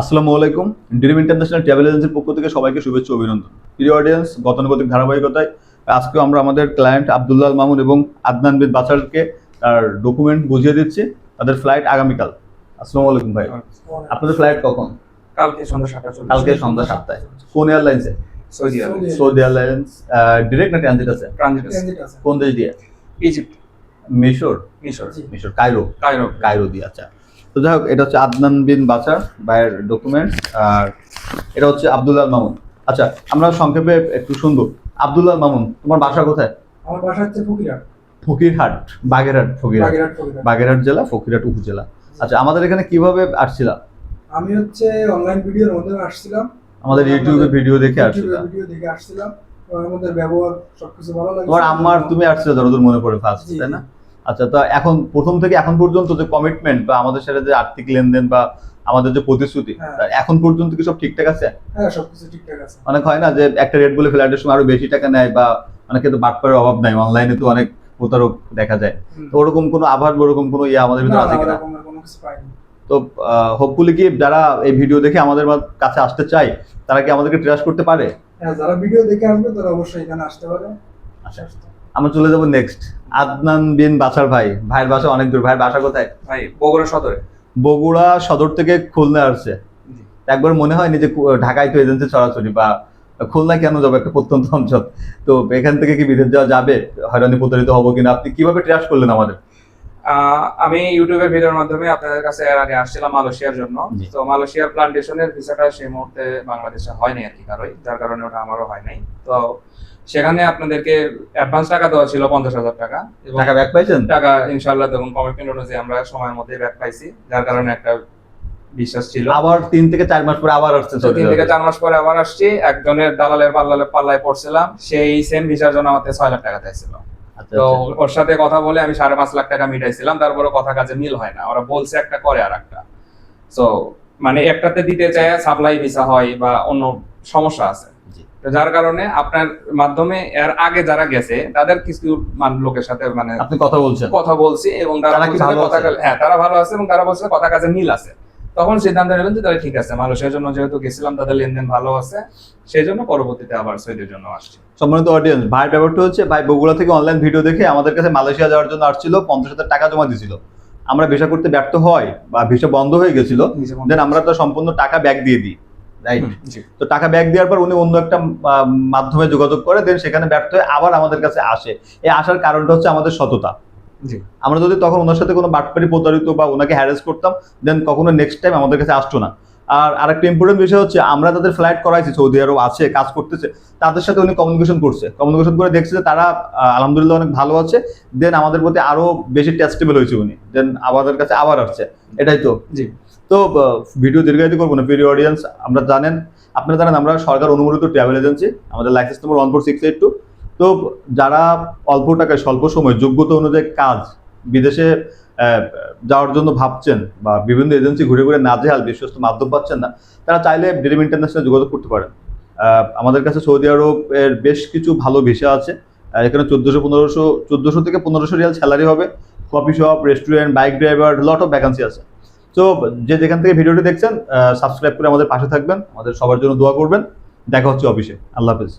আসসালামু আলাইকুম। Dream international travel এজেন্সির পক্ষ থেকে সবাইকে শুভেচ্ছা অভিনন্দন। প্রিয় অডিয়েন্স গতানুগতিক ধারাবাহিকতায় আজকেও আমরা আমাদের ক্লায়েন্ট আবদুল্লাহ মামুন এবং আদনান বিন বাসারকে তার ডকুমেন্ট বুঝিয়ে দিচ্ছি তাদের ফ্লাইট আগামীকাল। আসসালামু আলাইকুম ভাই। আপনাদের ফ্লাইট কখন? কালকে সন্ধ্যা সাতটা চল্লিশ কালকে সন্ধ্যা সাতটায়। কোন এয়ারলাইন্সে Saudi Arab. Saudi airlines direct না ট্রানজিট আছে? ট্রানজিট আছে। কোন দেশ দিয়ে? ইজিপ্ট মিশর? মিশর। মিশর কায়রো? কায়রো। কায়রো দিয়ে আচ্ছা। তো যাই হোক এটা হচ্ছে আদনান বিন বাচার ভাইয়ের ডকুমেন্ট আর এটা হচ্ছে আব্দুল্লাহ মামুন। আচ্ছা আমরা সংক্ষেপে একটু শুনব। আব্দুল্লাহ মামুন তোমার বাসা কোথায়? আমার বাসা হচ্ছে ফকিরহাট। ফকিরহাট বাগেরহাট ফকিরহাট। বাগেরহাট জেলা ফকিরহাট উপজেলা। আচ্ছা আমাদের এখানে কীভাবে আসছিলা আমি হচ্ছে অনলাইন ভিডিওর মধ্যে আসছিলাম। আমাদের ইউটিউবে ভিডিও দেখে আসছিলাম। ভিডিও দেখে আসছিলাম। আমাদের ব্যবহার সবকিছু ভালো লাগে তোমার আম্মার তুমি আসছিলে যতদূর মনে পড়ে ফার্স্ট তাই না? আচ্ছা তো এখন প্রথম থেকে এখন পর্যন্ত যে কমিটমেন্ট বা আমাদের সাথে যে আর্থিক লেনদেন বা আমাদের যে প্রতিশ্রুতি হ্যাঁ। এখন পর্যন্ত কি সব ঠিকঠাক আছে? হ্যাঁ সবকিছু ঠিকঠাক আছে। অনেক হয় না যে একটা রেট বলে ফ্ল্যাটের সময় আরও বেশি টাকা নেয় বা অনেকে তো বাটপারের অভাব নাই অনলাইনে তো অনেক প্রতারক দেখা যায়। তো ওরকম কোনো আভার বা ওরকম কোনো ইয়ে আমাদের ভিতরে আছে কোনো? তো হোপফুলি কি যারা এই ভিডিও দেখে আমাদের কাছে আসতে চায় তারা কি আমাদেরকে ট্রাস্ট করতে পারে? হ্যাঁ যারা ভিডিও দেখে আসবে তারা অবশ্যই এখানে আসতে পারে। আচ্ছা। আমরা চলে যাব নেক্সট আদনান বিন বাসার ভাই। ভাইয়ের বাসা অনেক দূর। ভাইয়ের বাসা কোথায়? ভাই বগুড়া সদরে। বগুড়া সদর থেকে খুলনা আসছে। একবার মনে হয় যে ঢাকায় তো এজেন্সি ছড়াছড়ি বা খুলনা কেন যাবে? একটা প্রত্যন্ত অঞ্চল। তো এখান থেকে কি বিদেশ যাওয়া যাবে? হয়রানি প্রতারিত হব কিনা? আপনি কীভাবে ট্রাস করলেন আমাদের? আমি ইউটিউবের ভিডিওর মাধ্যমে আপনাদের কাছে এর আগে আসছিলাম মালয়েশিয়ার জন্য। তো মালয়েশিয়ার প্লান্টেশনের ভিসাটা সেই মুহূর্তে বাংলাদেশে হয়নি আর কি কারোই যার কারণে ওটা আমারও হয় নাই। তো সেখানে আপনাদেরকে অ্যাডভান্স টাকা দেওয়া ছিল পঞ্চাশ হাজার টাকা টাকা ব্যাক পাইছেন? টাকা ইনশাল্লাহ এবং কমিটমেন্ট অনুযায়ী আমরা সময়ের মধ্যে ব্যাক পাইছি যার কারণে একটা বিশ্বাস ছিল। আবার তিন থেকে চার মাস পরে আবার সৌদি তিন থেকে চার মাস পরে আবার আসছি একজনের দালালের পাল্লালে পাল্লায় পড়ছিলাম সেই সেম ভিসার জন্য আমাদের ছয় লাখ টাকা চাইছিল। তো আচ্ছা। ওর সাথে কথা বলে আমি সাড়ে পাঁচ লাখ টাকা মিটাইছিলাম তারপরে কথা কাজে মিল হয় না। ওরা বলছে একটা করে আর একটা। তো মানে একটাতে দিতে চায় সাপ্লাই ভিসা হয় বা অন্য সমস্যা আছে। তো যার কারণে আপনার মাধ্যমে এর আগে যারা গেছে তাদের কিছু মান- লোকের সাথে মানে আপনি কথা বলছেন। কথা বলছি এবং তারা কথা হ্যাঁ তারা ভালো আছে এবং তারা বলছে কথা কাজে মিল আছে। তখন সিদ্ধান্ত নেবেন যে তাহলে ঠিক আছে মালয়েশিয়ার জন্য যেহেতু গেছিলাম তাদের লেনদেন ভালো আছে সেই জন্য পরবর্তীতে আবার সৌদির জন্য আসছি। সম্মানিত অডিয়েন্স ভাইয়ের ব্যাপারটা হচ্ছে ভাই বগুড়া থেকে অনলাইন ভিডিও দেখে আমাদের কাছে মালয়েশিয়া যাওয়ার জন্য আসছিল পঞ্চাশ হাজার টাকা জমা দিয়েছিল। আমরা ভিসা করতে ব্যর্থ হয় বা ভিসা বন্ধ হয়ে গেছিল দেন আমরা তো সম্পূর্ণ টাকা ব্যাক দিয়ে দিই রাইট তো টাকা ব্যাক দেওয়ার পর উনি অন্য একটা মাধ্যমে যোগাযোগ করে দেন সেখানে ব্যর্থ হয়ে আবার আমাদের কাছে আসে। এই আসার কারণটা হচ্ছে আমাদের সততা। আমরা যদি তখন ওনার সাথে কোনো বাটপারি প্রতারিত বা ওনাকে হ্যারেস করতাম দেন কখনো নেক্সট টাইম আমাদের কাছে আসতো না। আর আরেকটা ইম্পর্টেন্ট বিষয় হচ্ছে আমরা তাদের ফ্লাইট করাইছি সৌদি আরব আছে কাজ করতেছে তাদের সাথে উনি কমিউনিকেশন করছে। কমিউনিকেশন করে দেখছে যে তারা আলহামদুলিল্লাহ অনেক ভালো আছে দেন আমাদের প্রতি আরও বেশি টেস্টেবল হয়েছে উনি। দেন আমাদের কাছে আবার আসছে। এটাই তো। জি। তো ভিডিও দীর্ঘায়িত করব না প্রিয় অডিয়েন্স আমরা জানেন আপনারা জানেন আমরা সরকার অনুমোদিত ট্রাভেল এজেন্সি আমাদের licence number one four six eight two তো যারা অল্প টাকায়, স্বল্প সময় যোগ্যতা অনুযায়ী কাজ বিদেশে যাওয়ার জন্য ভাবছেন বা বিভিন্ন এজেন্সি ঘুরে ঘুরে নাজেহাল বিশ্বস্ত মাধ্যম পাচ্ছেন না, তারা চাইলে ড্রিম ইন্টারন্যাশনাল যোগাযোগ করতে পারেন। আমাদের কাছে সৌদি আরবের বেশ কিছু ভালো ভিসা আছে। এখানে চোদ্দোশো পনেরোশো, চোদ্দোশো থেকে পনেরোশো রিয়াল স্যালারি হবে। Coffee shop restaurant bike driver lot of vacancy আছে। তো যে যেখান থেকে ভিডিওটি দেখছেন সাবস্ক্রাইব করে আমাদের পাশে থাকবেন। আমাদের সবার জন্য দোয়া করবেন। দেখা হচ্ছে অফিসে। আল্লাহ হাফেজ।